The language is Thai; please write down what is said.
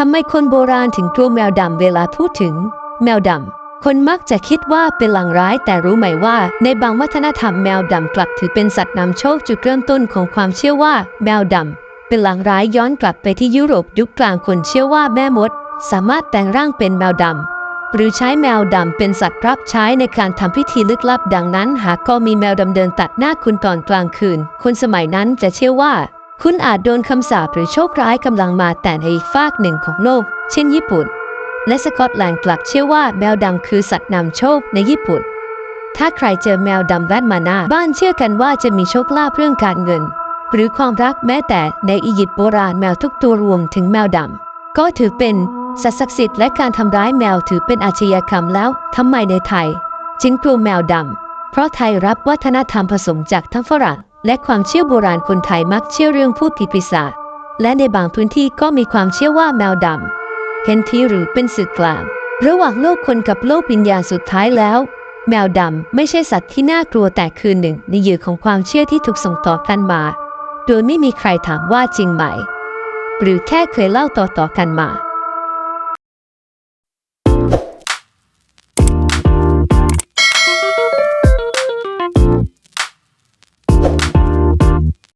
ทำไมคนโบราณถึงกลัวแมวดำเวลาพูดถึง แมวดำ คนมักจะคิดว่าเป็นหลางร้ายแต่รู้ไหมว่า ในบางวัฒนธรรมแมวดำกลับถือเป็นสัตว์นำโชคจุดเริ่มต้นของความเชื่อว่า แมวดำเป็นหลางร้ายย้อนกลับไปที่ยุโรปยุคกลางคนเชื่อว่าแม่มด สามารถแต่งร่างเป็นแมวดำหรือใช้แมวดำเป็นสัตว์รับใช้ในการทำพิธีลึกลับดังนั้น หากก็มีแมวดำเดินตัดหน้าคุณตอนกลางคืน คนสมัยนั้นจะเชื่อว่า คุณอาจโดนคำสาปหรือโชคร้ายกำลังมาแต่ในอีกฝากหนึ่งของโลก เช่นญี่ปุ่น และสกอตแลนด์กลับเชื่อว่าแมวดำคือสัตว์นำโชคในญี่ปุ่น ถ้าใครเจอแมวดำแวดมาหน้าบ้านเชื่อกันว่าจะมีโชคลาภเรื่องการเงิน หรือความรักแม้แต่ในอียิปต์โบราณแมวทุกตัวรวมถึงแมวดำก็ถือเป็นสัตว์ศักดิ์สิทธิ์และการทำร้ายแมวถือเป็นอาชญากรรมแล้วทำไมในไทย จึงกลัวแมวดำ เพราะไทยรับวัฒนธรรมผสมจากทั้งฝรั่ง และความเชื่อโบราณคนไทยมักเชื่อเรื่องพูดผีปีศาจและในบางพื้นที่ก็มีความเชื่อว่าแมวดำเห็นทีหรือเป็นสื่อกลาง ระหว่างโลกคนกับโลกวิญญาสุดท้ายแล้ว แมวดำไม่ใช่สัตว์ที่น่ากลัวแต่คือหนึ่ง ในเหยื่อของความเชื่อที่ถูกส่งต่อกันมา โดยไม่มีใครถามว่าจริงไหม หรือแค่เคยเล่าต่อๆกันมา